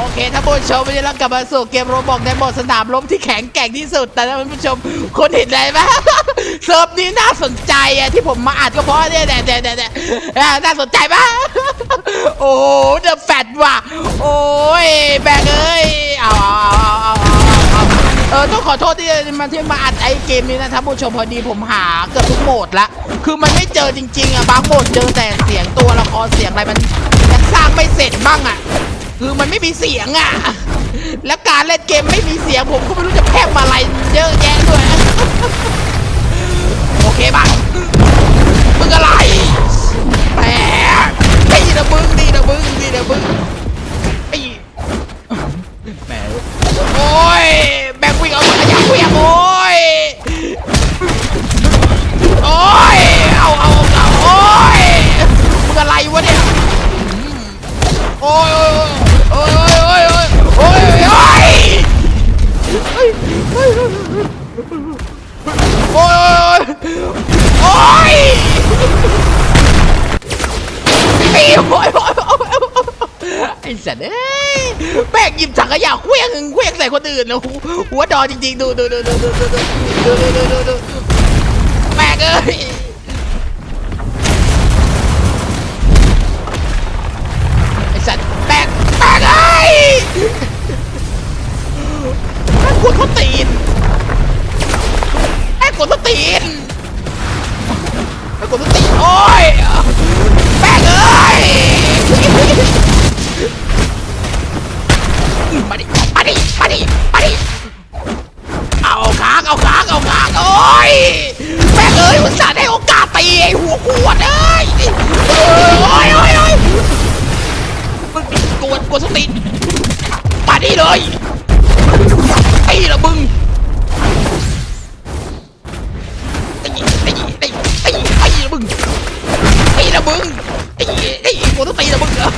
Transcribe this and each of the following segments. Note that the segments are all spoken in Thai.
โอเคท่านผู้ชมวันนี้เรากลับมาสู่เกมโรบอกในโหมดสนามล้มที่แข็งแกร่งที่สุด แต่ท่านผู้ชมคนเห็นอะไรไหมเซิร์ฟนี้น่าสนใจอะที่ผมมาอัดก็เพราะเนี่ยเนี่ยเนี่ยเนี่ยเนี่าน่าสนใจปะโอ้เดอะแฟตว่ะ โอ้ยแบกเอ้ยเอาเอาเออต้องขอโทษที่มาที่มาอัดไอเกมนี้นะท่านผู้ชมพอดีผมหาเกือบทุกโหมดละคือมันไม่เจอจริงๆอะบางโหมดเจอแต่เสียงตัวละครเสียงอะไรมันยังสร้างไม่เสร็จบ้างอะ คือมันไม่มีเสียงอะ แล้วการเล่นเกมไม่มีเสียงผมก็ไม่รู้จะแพร่มอะไรเยอะแยะด้วย โอเคบ้างมึงอะไรแหมไอ้นะมึงดีนะมึงดีนะ โอ้ยโอ้ยไอ้โอ้ยไอ้สัตว์เอ้ยแม่งหยิบถังขยะเคว้งเคว้งใส่คนอื่นนะหัวดอจริงๆดูดูดูดูดูดูดูดูดูดูดูแม่งเอ้ย เอาค้างเอาค้างโอ้ยแม่งเอ้ยอุตส่าห์ได้โอกาสตีไอ้หัวขวดเอ้ยโอ้ยโอ้ยโอ้ยมึงกวนกวนสติมาดิเลยไอ้ละมึงไอ้ไอ้ไอ้ไอ้ไอ้ละมึงไอ้ละมึงไอ้ไอ้กวนสติละมึงเหรอ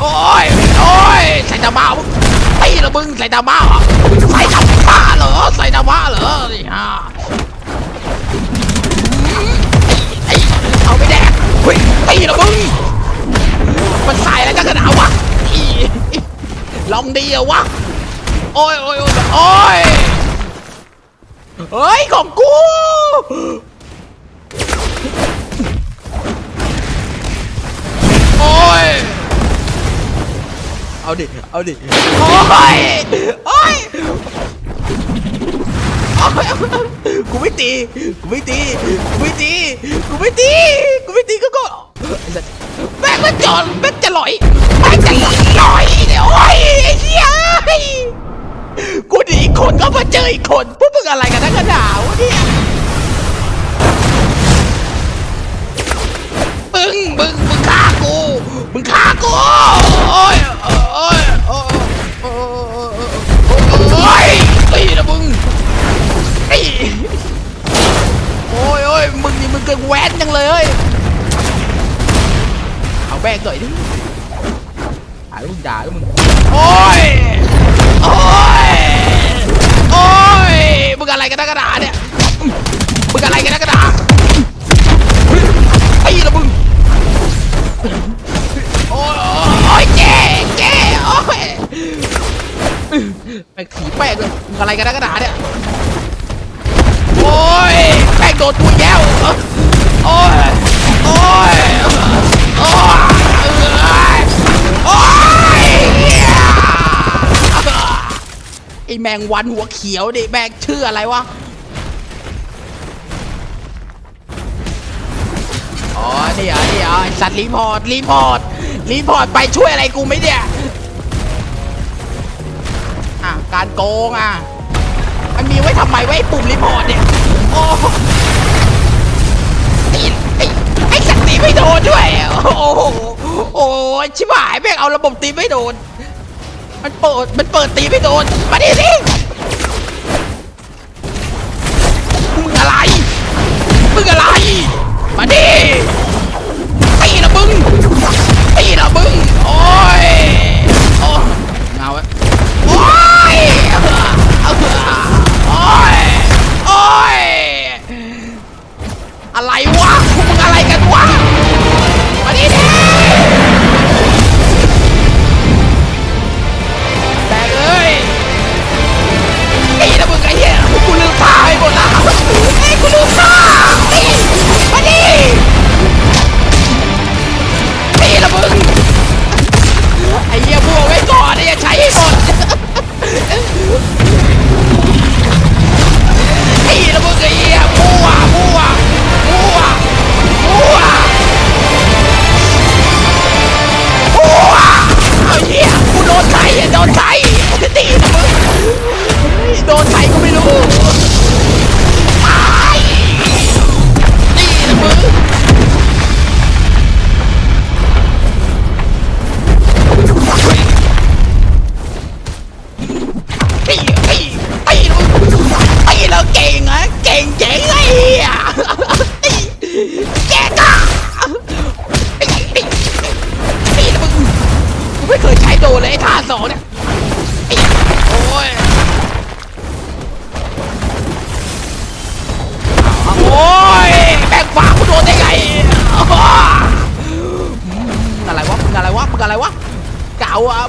โอ้ยโอ้ยใส่ตาบ้ามึง ละมึงใส่ตาบ้าเหรอใส่ตาบ้าเหรอใส่ตาบ้าเหรอนี่ฮะไอ้เอาไปแดกเฮ้ยไอ้ละมึงมันใส่อะไรกันขนาดวะลองดีอะวะโอ้ยโอ้ยโอ้ยโอ้ยเฮ้ยของกู เอาดิ เอาดิโอ้ยโอ้ย โอ้ย กูไม่ตี กูไม่ตี กูไม่ตี กูไม่ตี กูไม่ตีก็ก็ไอ้สัสแม่งมันจอดแม่งจะลอยแม่งจะลอยเนี่ยโอ้ยไอ้เหี้ยกูหนีอีกคนก็มาเจออีกคนพวกมึงอะไรกันนักกันหนาวะเนี่ยมึงมึงมึงฆ่ากู มึงฆ่ากู โอ้ย โอ้ยโอ้ยโอ้ยโอ้ยตีนะมึงไอ้โอ้ยโอ้ยมึงนี่มึงเกินแวนจังเลยเฮ้ยเอาแบกหน่อยดิหาลูกด่าแล้วมึงโอ้ยโอ้ยโอ้ยมึงอะไรกันนักกระดาเนี่ย กันนักกระดาเนี่ย โอ้ยแป้งโดนกูอีกแล้วโอ้ย โอ้ย โอ้ย โอ้ยไอแมงวันหัวเขียวดิแมงชื่ออะไรวะ อ๋อนี่เหรอนี่อไอ้สัตว์รีพอร์ตรีพอร์ตรีพอร์ตไปช่วยอะไรกูไหมเนี่ย อะ การโกงอะ มีไว้ทำไมไว้ปุ่มรีพอร์ตเนี่ย โอ้ตีไอ้ไอ้สัตว์ตีไม่โดนด้วย โอ้โหโอ้ยชิบหายแม่งเอาระบบตีไม่โดน มันเปิด มันเปิดตีไม่โดน มาดิสิมึงอะไร มึงอะไร มาดิตีละมึงตีละมึง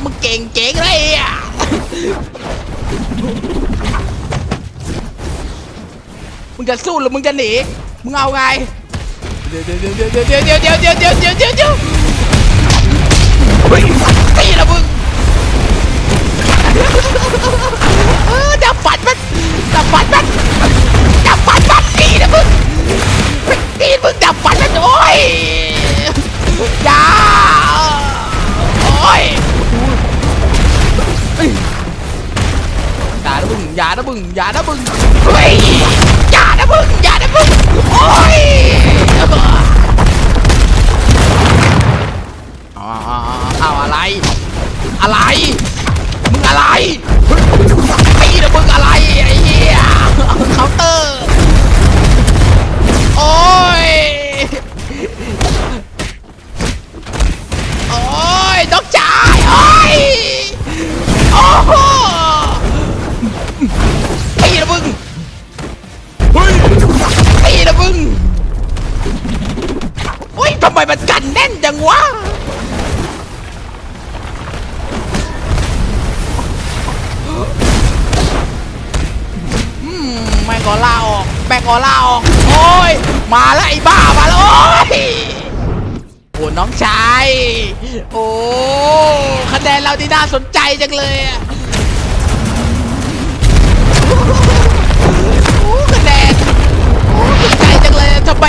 มึงเก่งเจ๋งเลยอะมึงจะสู้หรือมึงจะหนี มึงเอาไง เดี๋ยวเดี๋ยวเดี๋ยวเดี๋ยวเดี๋ยวเดี๋ยวเดี๋ยวเดี๋ยวเดี๋ยวเดี๋ยวเดี๋ยวเฮ้ยตีละมึง อกแม่งก็ล่าออก โอ้ย มาแล้วไอ้บ้ามาแล้วโอ้ยโอ้น้องชาย โอ้คะแนนเราที่น่าสนใจจังเลยอะโอ้คะแนนโอ้สนใจจังเลยทำไม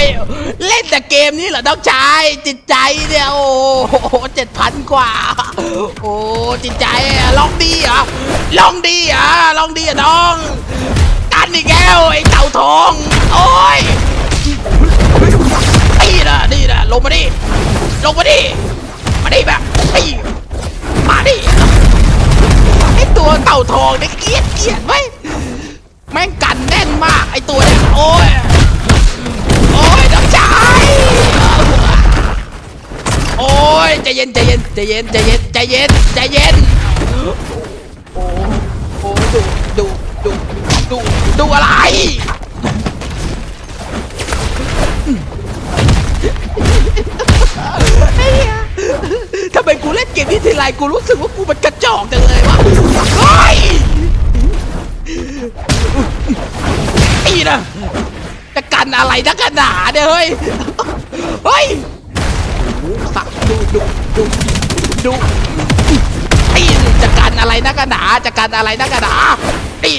เล่นแต่เกมนี้เหรอน้องชายจิตใจเนี่ยโอ้โหเจ็ดพันกว่า โอ้จิตใจลองดีเหรอลองดีเหรอลองดีเหรอน้อง นอีกแล้วไอ้เต่าทอง โอ้ยนี่นะนี่นะลงมาดิ ลงมาดิ มาดิแบบตีมาดิ ไอตัวเต่าทองเนี่ยเกลียดเกลียดไว้แม่งกันแน่นมากไอตัวเนี่ยโอ้ย โอ้ยน้องชายโอ้ยใจเย็นใจเย็นใจเย็นใจเย็นใจเย็นใจเย็น ดูอะไรไอ้เหี้ยทำไมกูเล่นเกมนี้ทีไรกูรู้สึกว่ากูมันกระจอกจังเลยวะเฮ้ยไอ้นะจะกันอะไรนักกันหนาเนี่ยเฮ้ย เฮ้ยสักดูดูดูดูไอ้จะกันอะไรนักกันหนาจะกันอะไรนักกันหนาไอ้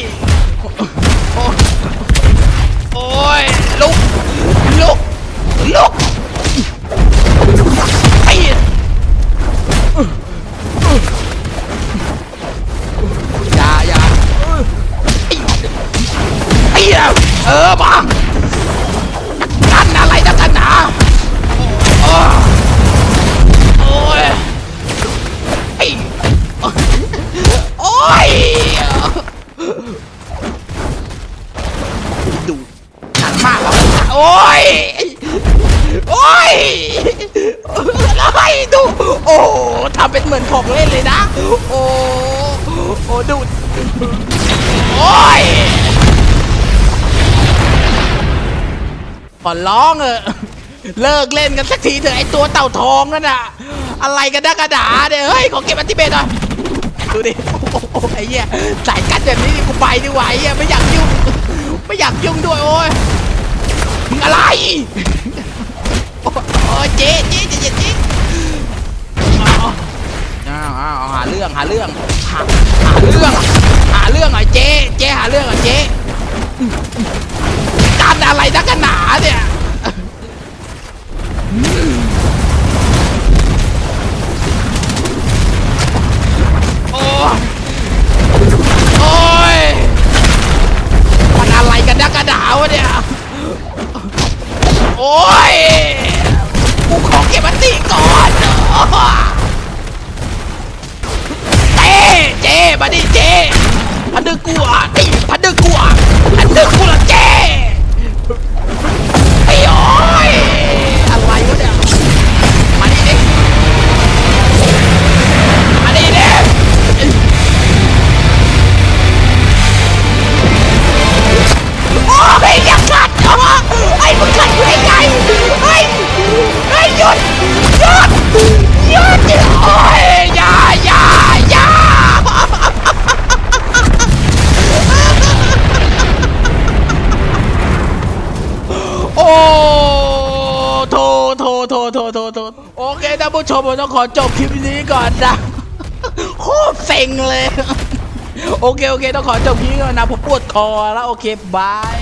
เป็นเหมือนของเล่นเลยนะ โอ้โอ้ดูโอ้ยขอร้องเออเลิกเล่นกันสักทีเถอะไอตัวเต่าทองนั่นน่ะอะไรกันนักระดาเนี่ยเฮ้ยขอเก็บอันติเบตหน่อยดูดิโอ้ไอ้เหี้ยสายกันแบบนี้กูไปดีกว่าไอ้เหี้ยไม่อยากยุ่งไม่อยากยุ่งด้วยโอ้ยมึงอะไราเอาหาเรื่องหาเรื่องหาหาเรื่องหาเรื่องเหรอะเจ๊เจ๊หาเรื่องเหรอะเจ๊การอะไรนักกันหนาเนี่ยโอ้โอ้ยมันอะไรกันนักกันหนาวะเนี่ยโอ้ยกูขอเก็บอันตีก่อน พันเดอร์กูอะพันเดอร์กูอะพันเดอร์กูละเจ้ไอ้โอ้ยอานผู้ชมผมต้องขอจบคลิปนี้ก่อนนะโคตรเซ็งเลย โอเค โอเค ต้องขอจบคลิปนี้ก่อนนะผมปวดคอแล้ว โอเค บาย